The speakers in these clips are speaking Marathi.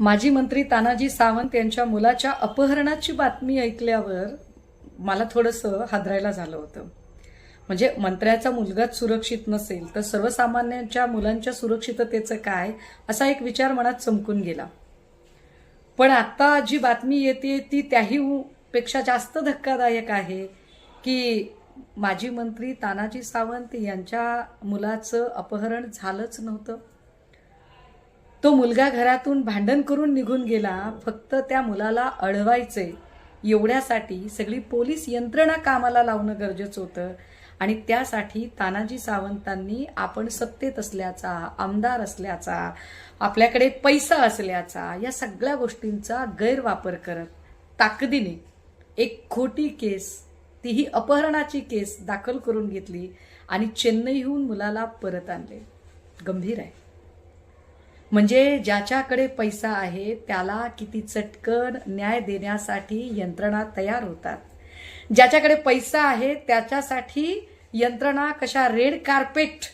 माजी मंत्री तानाजी सावंत यांच्या मुलाच्या अपहरणाची बातमी ऐकल्यावर मला थोडंसं हादरायला झालं होतं. म्हणजे मंत्र्याचा मुलगाच सुरक्षित नसेल तर सर्वसामान्यांच्या मुलांच्या सुरक्षिततेचं काय असा एक विचार मनात चमकून गेला. पण आत्ता जी बातमी येते ती त्याही पेक्षा जास्त धक्कादायक आहे की माजी मंत्री तानाजी सावंत यांच्या मुलाचं अपहरण झालंच नव्हतं. तो मुलगा घरातून भांडण करून निघून गेला फक्त त्या मुलाला अडवायचे. एवढ्यासाठी सगळी पोलीस यंत्रणा कामाला लावणं गरजेचं होतं आणि त्यासाठी तानाजी सावंतांनी आपण सत्तेत असल्याचा आमदार असल्याचा आपल्याकडे पैसा असल्याचा या सगळ्या गोष्टींचा गैरवापर करत ताकदीने एक खोटी केस तीही अपहरणाची केस दाखल करून घेतली आणि चेन्नईहून मुलाला परत आणले. गंभीर आहे. म्हणजे ज्याच्याकडे पैसा आहे त्याला किती चटकन न्याय देण्यासाठी यंत्रणा तयार होतात. ज्याच्याकडे पैसा आहे त्याच्यासाठी यंत्रणा कशा रेड कार्पेट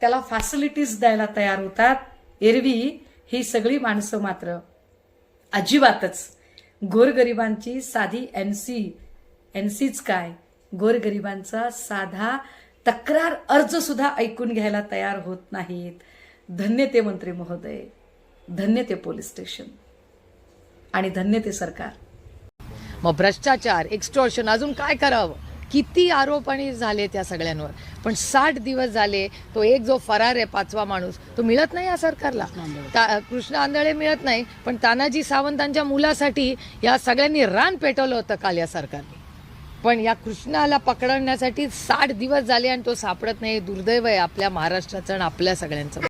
त्याला फॅसिलिटीज द्यायला तयार होतात. एरवी ही सगळी माणसं मात्र अजिबातच गोरगरिबांची साधी एन सी एन सीच काय? गोरगरिबांचा साधा तक्रार अर्जसुद्धा ऐकून घ्यायला तयार होत नाहीत. धन्य ते मंत्री महोदय धन्य ते पोलीस स्टेशन आणि धन्य ते सरकार. मग भ्रष्टाचार एक्स्टॉर्शन अजून काय करावं? किती आरोप आणि झाले त्या सगळ्यांवर? पण साठ दिवस झाले तो एक जो फरार आहे पाचवा माणूस तो मिळत नाही या सरकारला. कृष्ण आंधळे मिळत नाही पण तानाजी सावंतांच्या मुलासाठी या सगळ्यांनी रान पेटवलं होतं काल या सरकारने. पण या कृष्णाला पकडण्यासाठी साठ दिवस झाले आणि तो सापडत नाही दुर्दैव आहे आपल्या महाराष्ट्राचं आणि आपल्या सगळ्यांचं.